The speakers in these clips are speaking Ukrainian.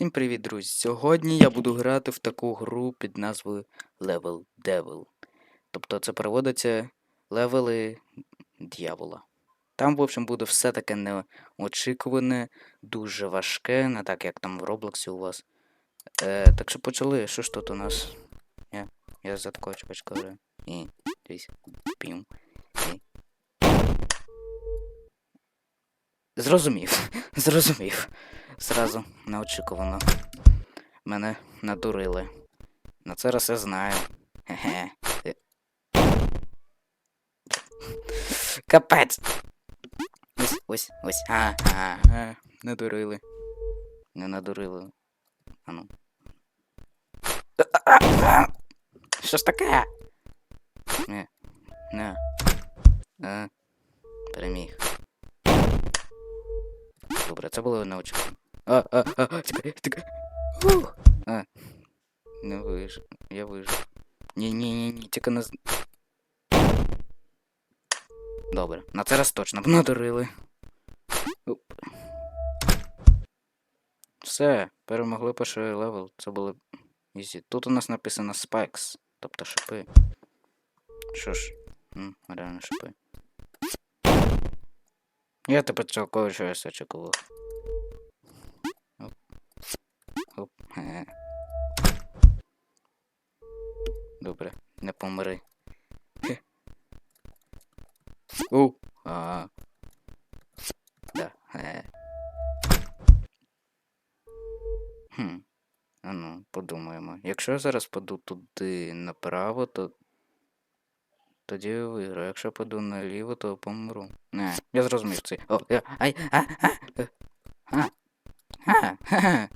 Всім привіт, друзі! Сьогодні я буду грати в таку гру під назвою Level Devil. Тобто це переводиться левели дьявола. Там, в общем, буде все таке неочікуване, дуже важке, не так як там в Роблоксі у вас. Е, так що почали, що ж тут у нас? Я, я за такого граю. І, дивись, пім. І. Зрозумів, зрозумів. Зразу неочікувано. Мене надурили. На це раз я знаю. Хе-хе. Капець. Ось, ось, ось. А, а, а. Надурили. Не надурили. Ану. Що ж таке? Не. Не. А. Переміг. Добре, це було неочікувано. А, а, а, тікай, тікай. Ух. А. Не вижив. Я вижив. Ні, ні, ні, ні, тільки не з. Добре, на це раз точно б надурили. Все, перемогли перший левел. Це було ізі. Тут у нас написано Spikes, тобто шипи. Що ж, м, реально шипи. Я тепер цілково щось очікував. Оп. Оп. Ге. Добре, не помри. Оу. А. Да. Ге. Хм. А ну, подумаємо. Якщо я зараз паду туди направо, то. Тоді я виграю. Якщо паду наліво, то помру. Не, я зрозумів це. О, я. Ай, а, а, е, а. А.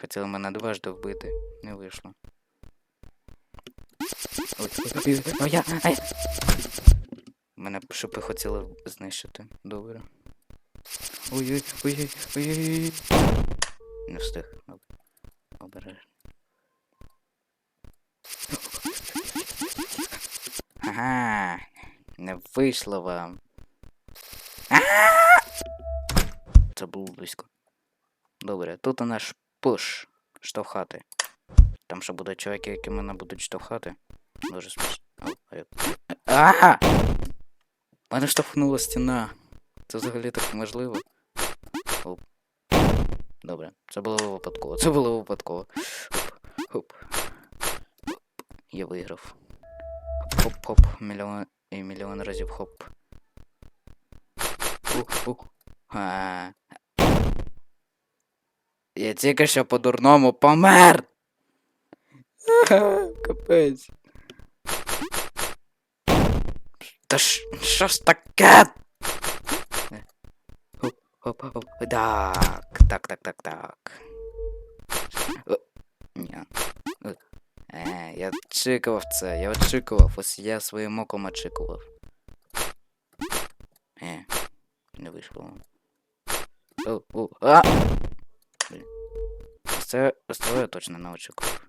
Хотіли мене дважди вбити. Не вийшло. Ой, я, ай. Мене шипи хотіли знищити. Добре. Ой-ой, ой-ой, ой-ой. Не встиг. Обережно. Ага, не вийшло вам. Це було близько. Добре, тут у нас пуш штовхати. Там ще будуть чуваки, які мене будуть штовхати. Дуже смішно. Ау, а як- А! Мене штовхнула стіна. Це взагалі так можливо. Оп. Добре, це було випадково. Це було випадково. Хоп. Хоп. Я виграв. Хоп-хоп, мільйон і мільйон разів хоп. Ух, ух. А. Я тільки що по-дурному помер. Ага, Капець. Та ж що ж таке? Е, Хоп, хоп, хоп. Так, так, так, так, так. О, Ні. Е, я очікував це, я очікував, ось я своїм оком очікував. Е, не вийшло. О, о, а! Блін. Ось Це, ось це я точно не очікував.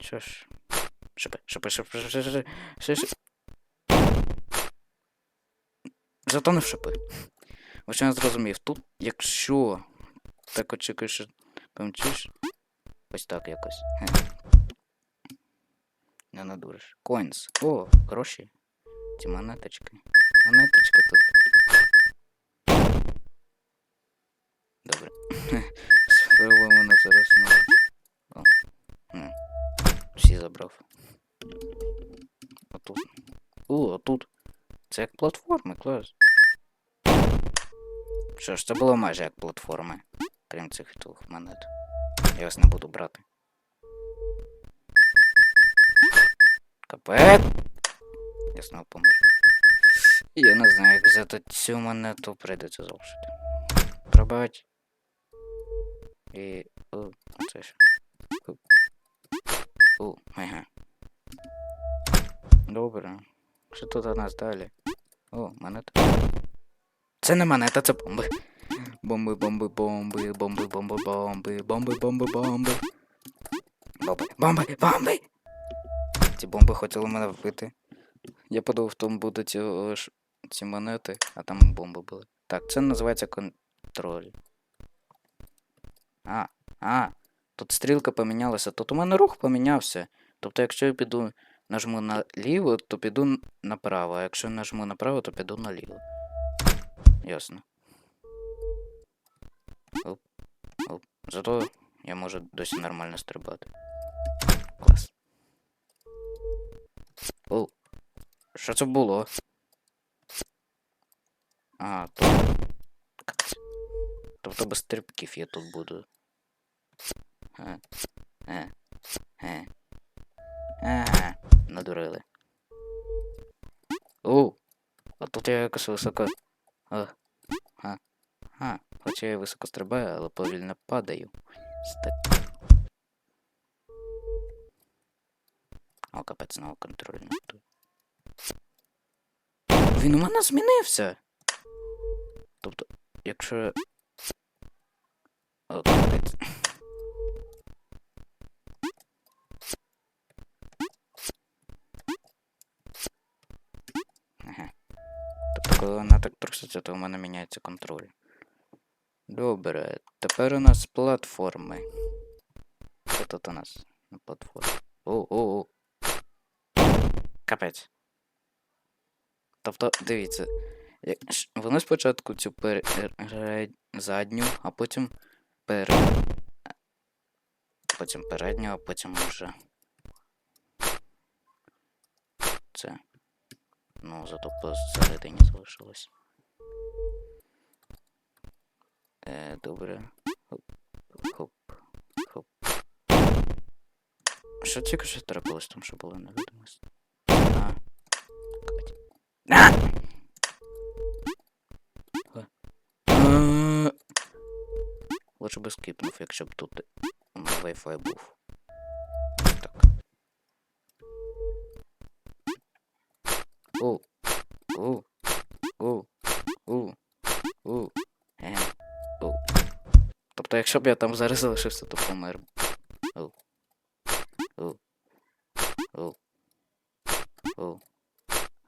Що ж? Шипи, шипи, шипи, шипи, шипи, шипи, шипи. Зато не в шипи. Ось я зрозумів, тут, якщо так очікуєш, що помчиш. Ось так якось. Хе. Не надуриш. Коінс. О, гроші. Ці монеточки. Монеточки тут. Добре. Спробуємо на це раз. О. Всі забрав. А тут. О, а тут. Це як платформи, клас. Що ж, це було майже як платформи. Крім цих двох монет. Я вас не буду брати. Капет. Я знову помер. Я не знаю, як взяти цю монету, прийдеться залишити. Пробать. І. О, це що? О. О, ага. Добре. Що тут у нас далі? О, монета. Це не монета, це бомби. Бомби, бомби, бомби, бомби, бомби, бомби, бомби, бомби, бомби. Бомби, бомби, бомби. Ці бомби хотіли мене вбити. Я подумав, там будуть е, ш- ці монети, а там бомби були. Так, це називається контроль. А, а, тут стрілка помінялася, тут у мене рух помінявся. Тобто, якщо я піду нажму наліво, то піду направо, а якщо нажму направо, то піду наліво. Ясно. Оп, оп. Зато я можу досі нормально стрибати. Клас. О, що це було? А, то. Тобто без стрибків я тут буду. Е, е, е. Ага, надурили. О, а тут я якось високо. А, а, а, хоча я високо стрибаю, але повільно падаю. Стак. О, капець, знову контроль не. Він у мене змінився. Тобто, якщо. О, капець. Ага. Тобто, коли вона так труситься, то у мене міняється контроль. Добре, тепер у нас платформи. Що тут у нас на платформі? О, о, о. Капець. Тобто, дивіться, вони спочатку цю пер... задню, а потім пер... Потім передню, а потім вже. Це. Ну, зато посередині залишилось. Е, добре. Хоп, хоп, хоп. Що тільки що трапилось там, що було невидимість? А. А! Лучше би скипнув, якщо б тут Wi-Fi був. Так. О, якщо б я там зараз залишився, то помер. б. О. О. О. О.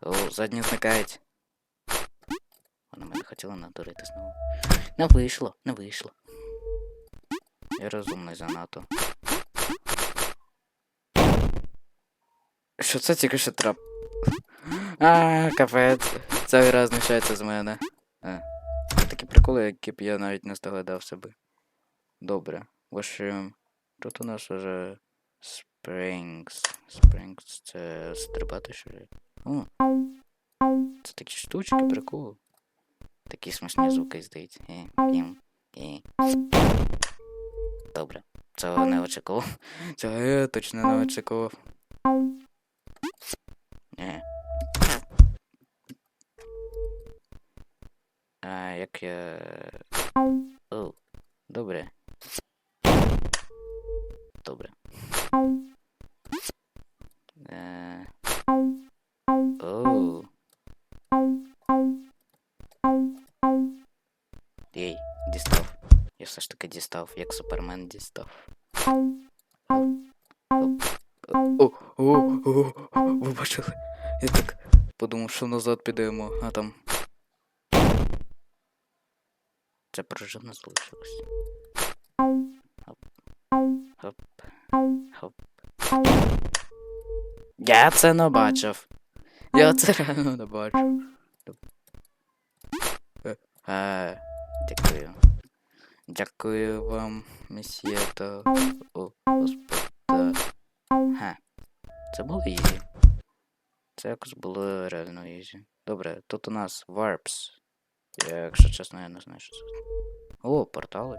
О, задні зникають. Вона мене хотіла надурити знову. Не вийшло, не вийшло. Я розумний занадто. Що це тільки що трап? А, капець. Ця гра знущається з мене. А. Це такі приколи, які б я навіть не здогадався би. Добре. В тут у нас уже Springs. Springs це стрибати що ли? О. Це такі штучки, прикол. Такі смішні звуки здають. Е, е. Добре. Цього не очікував. Цього я точно не очікував. Е. А як я. О, добре. Добре. Е... Ей, дістав. Я все ж таки дістав, як супермен дістав. О, о, о, ви бачили? Я так подумав, що назад підемо, а там. Це пружина залишилась. Я це не бачив. Я це реально не бачив. Е, е, Дякую. Дякую вам, месьє та... О, господа. Ха. Це було ізі. Це якось було реально ізі. Добре, тут у нас. Я, якщо чесно, я не знаю, що це. О, портали.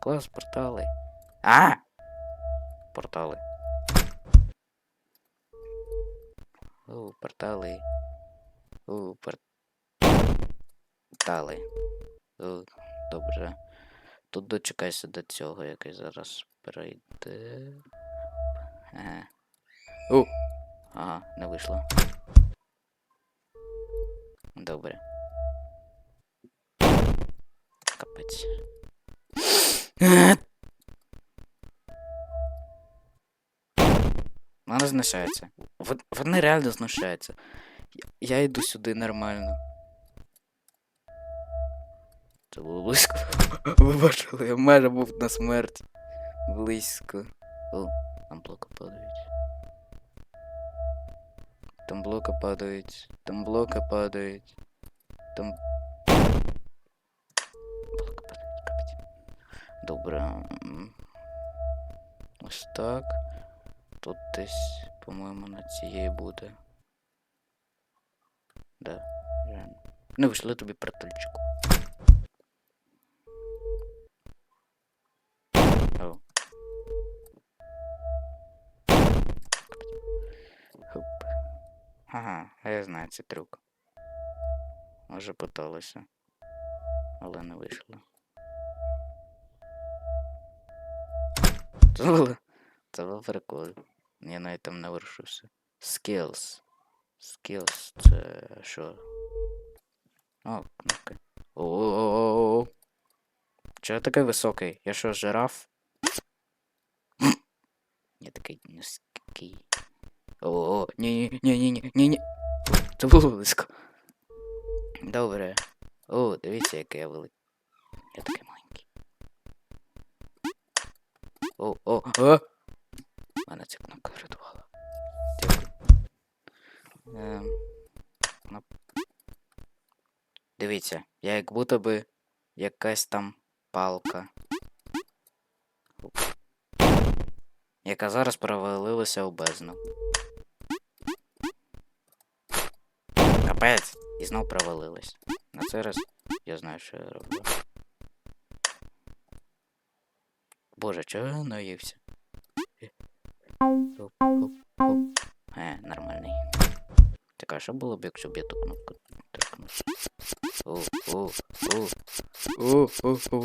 Клас, портали. А! Портали. О, портали. О, портали. О, добре. Тут дочекайся до цього, який зараз прийде. Ага. О! Ага, не вийшло. Добре. Капець. Вона знущається. Вон- Вони реально знущаються. Я- Я йду сюди нормально. Це було близько. Ви бачили, я майже був на смерть. Близько. О, там блоки падають. Там блоки падають. Там блоки падають. Там. Блоки падають, капець. Добре. Ось так. Тут десь, по-моєму, на цієї буде. Да, реально. Ну, вийшли тобі. Хоп. Ага, а я знаю цей трюк. Може питалося. Але не вийшло. Це було. Це був прикол. Я навіть там не вершився. Skills. Skills це що? О, кнопки. О. Чого я такий високий? Я що, жираф? Я такий низький. О, ні, ні, ні, ні, ні, ні. Це було близько. Добре. О, дивіться, який я великий. Я такий маленький. О, о, о! Мене ця кнопка врятувала. Ем. Дивіться, я як будто би якась там палка. Яка зараз провалилася у бездну. Капець! І знов провалилась. На цей раз я знаю, що я роблю. Боже, чого я наївся? Е. Оп, оп, оп. Е, нормальний. Так, а що було б, якщо б я ту кнопку торкнув? О, о, о. О, о, о,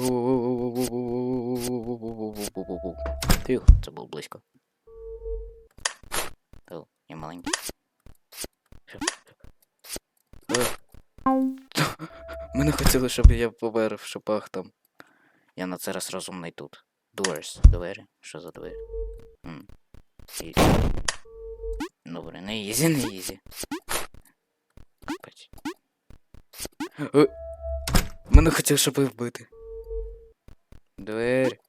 о, Тихо, це було близько. О, я маленький. Мене хотіли, щоб я помер в шипах там. Я на це раз розумний тут. Doors. Двері. Що за двері? М. Добре, не ізі, не ізі. Мене хотів, щоб вбити. Двері.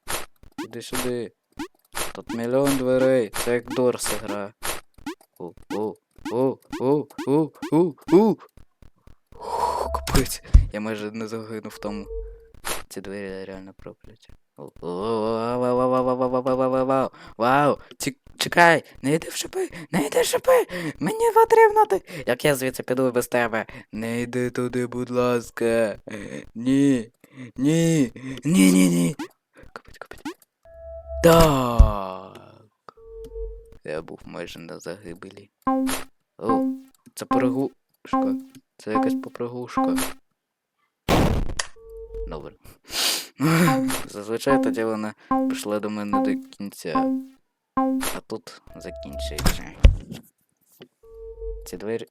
Іди сюди. Тут мільйон дверей. Це як у, у. Фу, Капець. Я майже не загинув тому. Ці двері реально проклять. Вау, вау, вау, вау, вау, вау, вау, вау, вау, Ці- чекай, не йди в шипи, не йди в шипи, мені потрібно ти. Як я звідси піду без тебе? Не йди туди, будь ласка. Ні, ні, ні, ні, ні. Капець, капець. Так. Я був майже на загибелі. О, це перегушка. Це якась попригушка. Добре. Зазвичай тоді вона пішла до мене до кінця. А тут закінчується. Ці двері.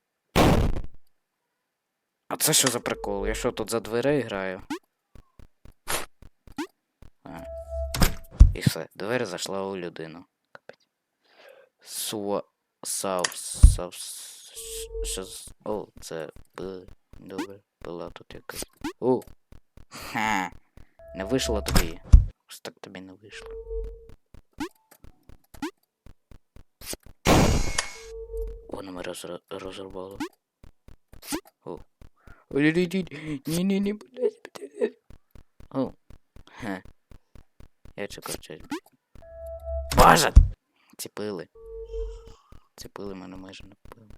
А це що за прикол? Я що тут за дверей граю? А. І все, двері зайшла у людину. Суа. Сав. Що з. О, це. Добре. Була тут якась. О! Ха! Не вийшло тобі. Ось так тобі не вийшло. воно ми розрубало. О. Ні-ні-ні, О. Хе. Я чекав чогось. Боже! Ці пили. Мене майже не пили.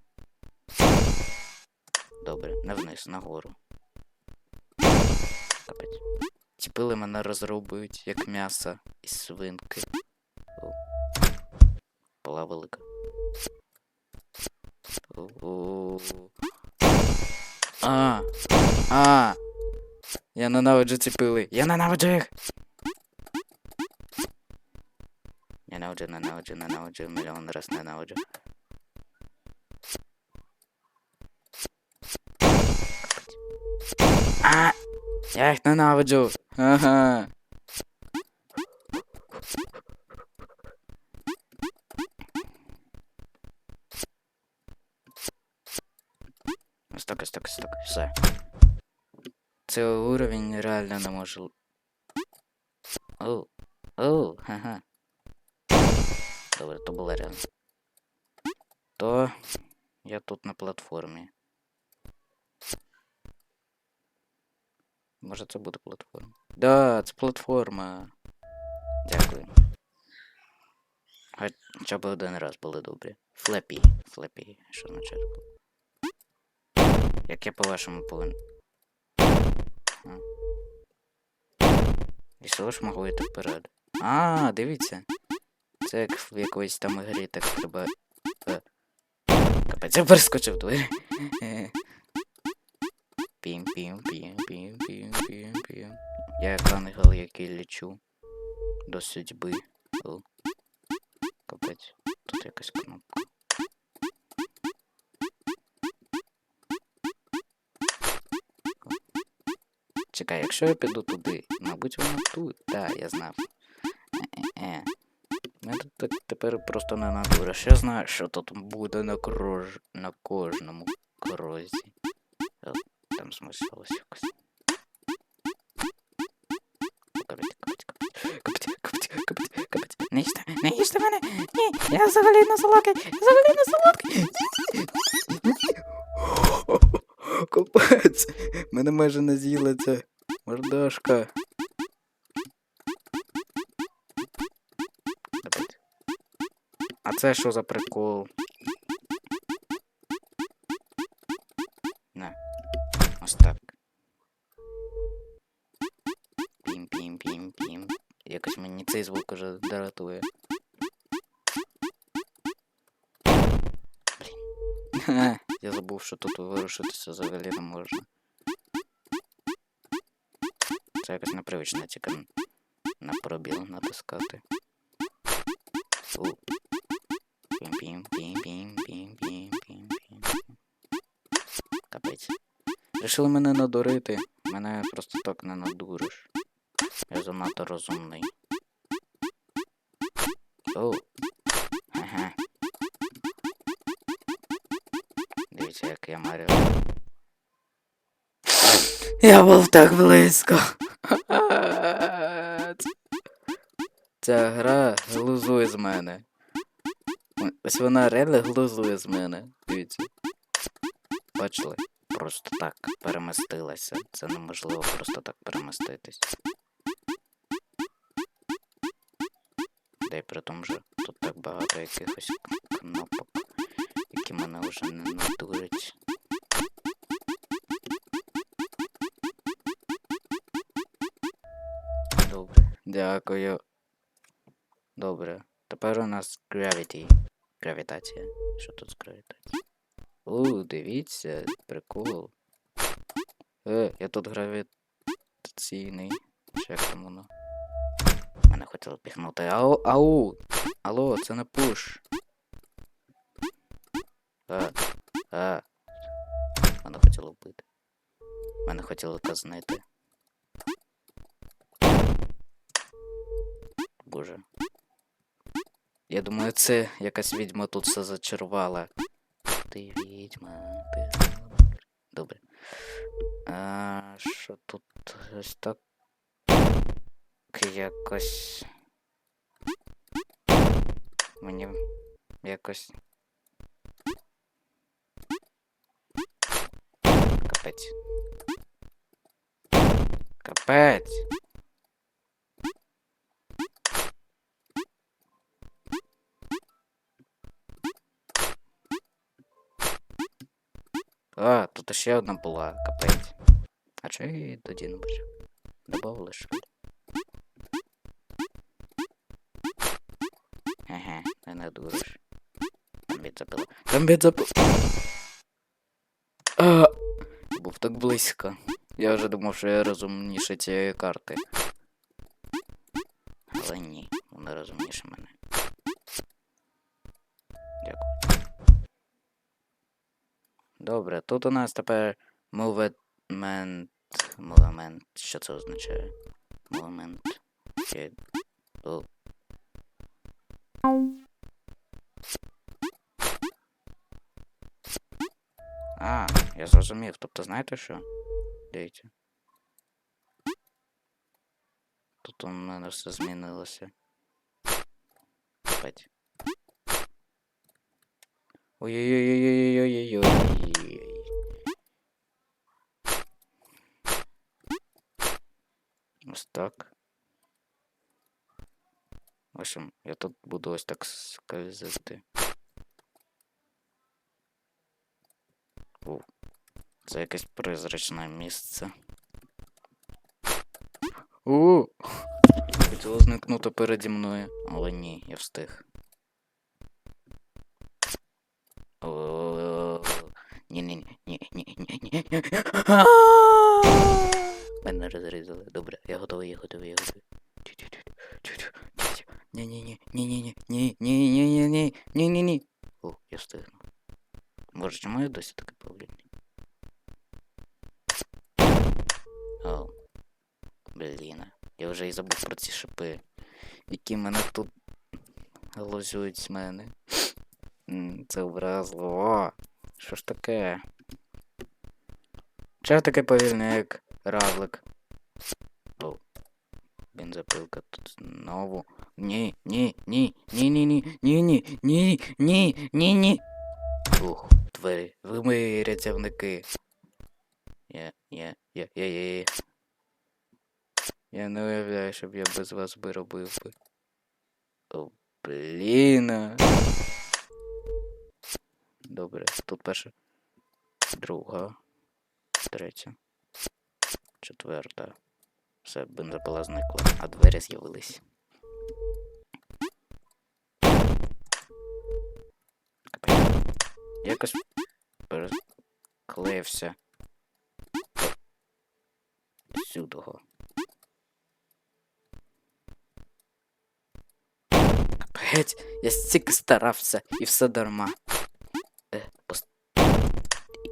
Добре, не вниз, нагору. Капець. Ці мене розробують, як м'ясо із свинки. О. Пила велика. А! А! Я ненавиджу ці пили. Я ненавиджу їх! Ненавиджу, ненавиджу, ненавиджу, мільйон раз ненавиджу. А! Я їх ненавиджу. Ага. Ось так, ось так, ось так, все. Цей уровень реально не може. Оу. Оу, ага. Добре, то було реально. То я тут на платформі. Може це буде платформа? Да, це платформа. Дякую. Хоча б один раз були добрі. Флепі. Флепі. Що означає? Як я по-вашому повинен. І що ж можу йти вперед? А, дивіться. Це як в якоїсь там грі так треба. Капець, я перескочив двері. Пім пім пім пім пім пім пім. Я як ангел, який лічу до судьби. Капець. Тут якась кнопка. Чекай, якщо я піду туди, мабуть, воно тут. Так, я знав. Е-е-е. Мене тут тепер просто не надуриш. Я знаю, що тут буде на крож... на кожному крозі. О, там смисалось якось. Капець, капець, капець, капець, капець, капець. Не їсти, не їсти мене! Ні, я взагалі не солодкий, я взагалі не солодкий! Капець! Мене майже не з'їла ця мордашка. Капець. А це що за прикол? На. Ось так. Пім-пім-пім-пім. Якось мені цей звук уже дратує. Блін. Я забув, що тут вирушитися взагалі не можна. Це якось непривично тільки на пробіл натискати. Капець. Рішили мене надурити. Мене просто так не надуриш. Я занадто розумний. О. Ага. Дивіться, як я Маріо. Я був так близько. Ця гра глузує з мене. Ось вона реально глузує з мене. Дивіться. Бачили? Просто так перемістилася. Це неможливо просто так переміститись. Де й при тому же тут так багато якихось кнопок, які мене вже не надурять. Добре, дякую. Добре. Тепер у нас Gravity. Гравітація. Що тут з гравітацією? У, дивіться, прикол. Е, я тут гравітаційний. Чи як там воно? Мене хотіло піхнути. Ау, ау! Алло, це не пуш. А, а. Мене хотіло вбити. Мене хотіло казнити. Боже. Я думаю, це якась відьма тут все зачарувала. Ти відьма, ти. Добре. А, що тут ось так? Якось. Мені якось. Капець. Капець. А, тут ще одна була, капець. А чого її тоді не бачив? Добавили що ли? Ага, не дуриш. Там відзапило. Там відзапило. А, був так близько. Я вже думав, що я розумніше цієї карти. Але ні, вона розумніше мене. Дякую. Добре, тут у нас тепер movement. Movement. Що це означає? Movement. А, я зрозумів. Тобто знаєте що? Дивіться. Тут у мене все змінилося. Опять. Ой-ой-ой-ой-ой-ой-ой-ой. Ось так. В общем, я тут буду ось так скользити. О, це якесь призрачне місце. О! Хотіло зникнути переді мною, але ні, я встиг. Мене розрізали. Добре, я готовий, я готовий, я готовий. Ні-ні-ні, ні-ні-ні, ні-ні-ні-ні-ні, ні-ні-ні. О, я встигну. Боже, чому я досі такий повільний? О. Блін, я вже і забув про ці шипи, які мене тут лозюють з мене. Це образливо. Що ж таке? Чого таке повільне, як равлик? О. Бензопилка тут знову. Ні, ні, ні, ні, ні, ні, ні, ні, ні, ні, ні, ні. Ух, двері, ви мої. Я, я, я, я, я, я. Я не уявляю, щоб я без вас би робив би. О, блін. Добре, тут перша, друга, третя, четверта. Все, бензопила зникла, а двері з'явились. Якось переклеївся сюдого. Капець, я стільки старався і все дарма. Е.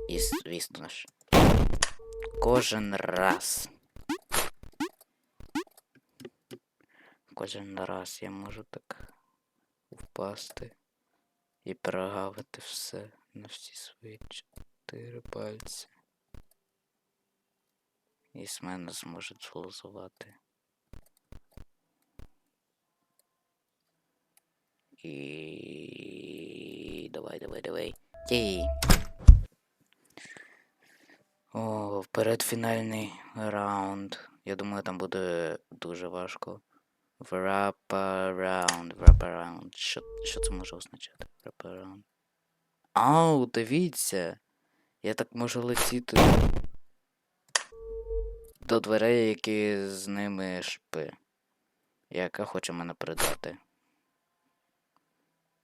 І, звісно ж. Кожен раз. Кожен раз я можу так впасти і прогавити все на всі свої чотири пальці. І з мене зможуть зголосувати. І давай, давай, давай. Єй. О, вперед фінальний раунд. Я думаю, там буде дуже важко. Wrap around, wrap around. Що, що це може означати? Wrap around. Ау, дивіться. Я так можу летіти до дверей, які з ними шпи. Яка хоче мене придати.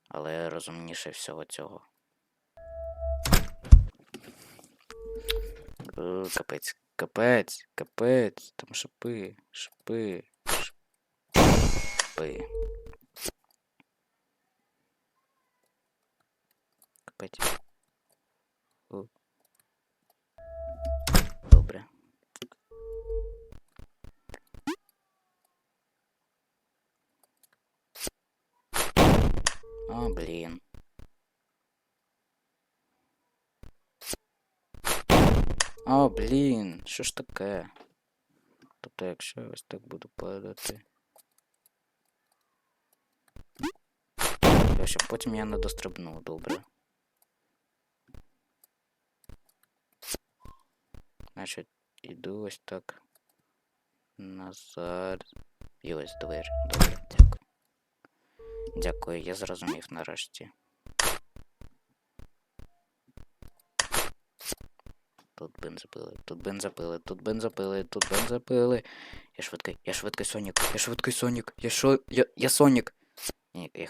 Але розумніше всього цього. Капець, капець, капець, там шипи, шипи, шипи. Капець. О. Добре. О, блін. О, блін, що ж таке? Тобто, якщо я ось так буду падати. Щоб потім я не дострибнув, добре. Значить, іду ось так. Назад. І ось двері. Добре, дякую. Дякую, я зрозумів нарешті. Тут бензопили, тут бензопили, тут бензопили, тут бензопили. Я швидкий, я швидкий Сонік, я швидкий Сонік, я шо. Я, я Сонік. Ні, я...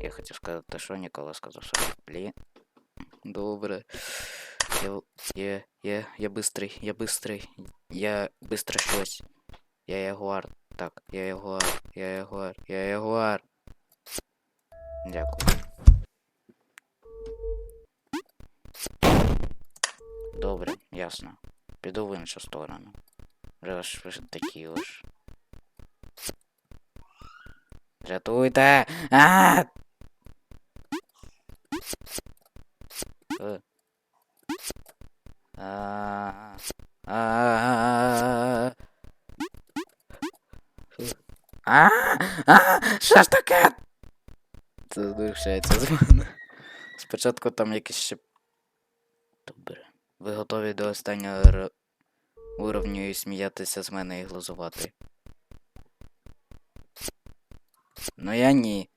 Я хотів сказати Сонік, але сказав Сонік. Блін. Добре. Я, я, я, я быстрий, я быстрий. Я быстро щось. Я ягуар. Так, я ягуар, я ягуар, я ягуар. Дякую. Добре, ясно. Піду в іншу сторону. Вже ж ви ж такі ось. Рятуйте! А! Е. А. А. А, а, що ж таке? Це знущається з мене. Спочатку там якісь ще. Добре. Ви готові до останнього р... уровню і сміятися з мене і глузувати? Ну я ні.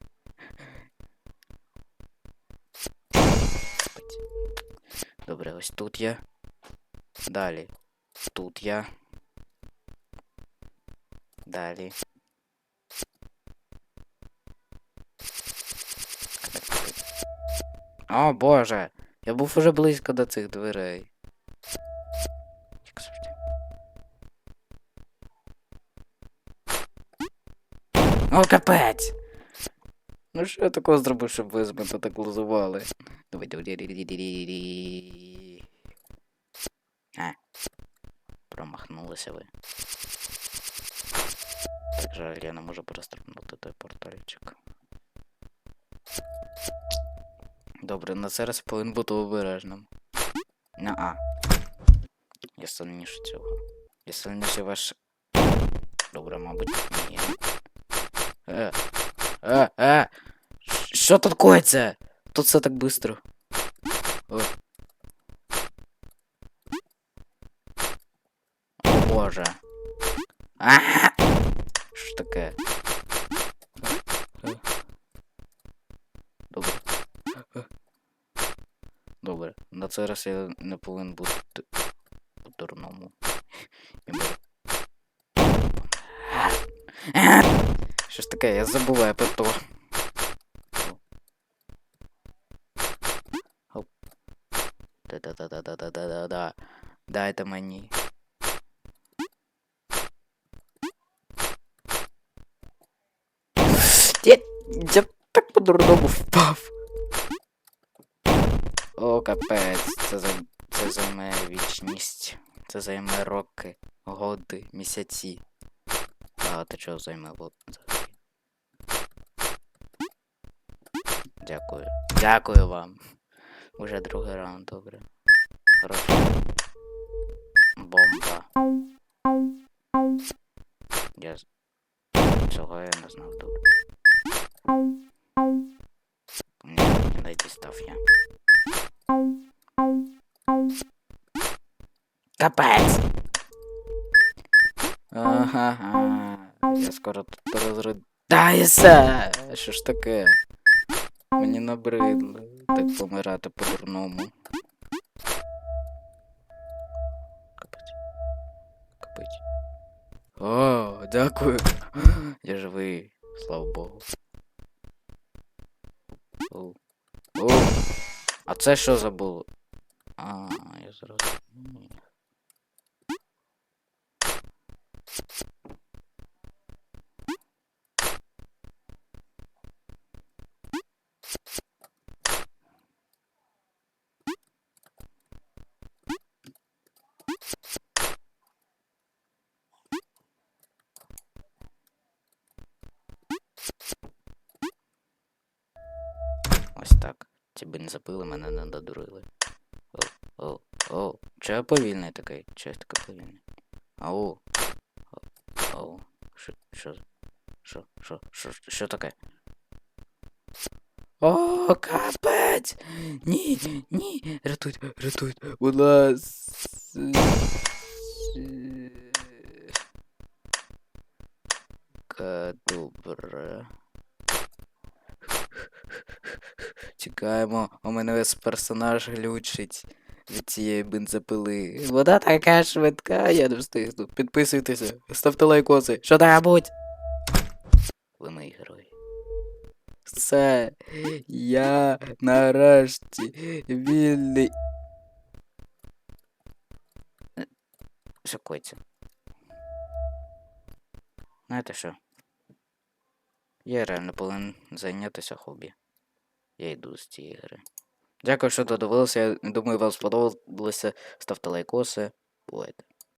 Добре, ось тут я. Далі. Тут я. Далі. О боже! Я був уже близько до цих дверей. О, капець! Ну що я такого зробив, щоб ви з мене так лузували? Давай, давай. А. Промахнулися ви. Так жаль, я не можу прострибнути той портальчик. Добре, на зараз повинен бути обережним. На А. Я сильніше цього. Я сильніше ваш. Добре, мабуть, ні. Е, е. Ш- Що тут коїться? Тут все так быстро. О. О боже. А! Що ж таке? Е. Добре. Добре. На цей раз я не повинен бути таке, я забуваю про то. Да-да-да-да-да-да-да-да. Дайте мені. Я, так по-дурному впав. О, капець, це, за, це займе вічність. Це займе роки, годи, місяці. А то чого займе вот взагалі? Дякую. Дякую вам. Уже другий раунд, добре. Хорошо. Бомба. Я... Цього я не знав добре. Ні, не дістав я. Капець! Ага, я скоро тут розридаюся. Що ж таке? Мені набридло так помирати по-дурному. Капець. Капець. О, дякую. Я живий, слава Богу. О. О. А це що забуло? А, я зрозумів. Ось так. Бензопили мене не додурили. О, о, о. Чого я повільний такий? Чого я такий повільний? Ау. Ау. Що, що, що, що, що, що таке? О, капець! Ні, ні, рятуйте, будь ласка. Ка- Добре. Чекаємо, у мене весь персонаж глючить від цієї бензопили. Вода така швидка, я не встигну. Підписуйтеся, ставте лайкоси, що небудь. Ви мої герої. Все, я нарешті вільний. Що коїться? Знаєте що? Я реально повинен зайнятися хобі. Я йду з цієї гри. Дякую, що додивилися. Я думаю, вам сподобалося. Ставте лайкоси. Бувайте.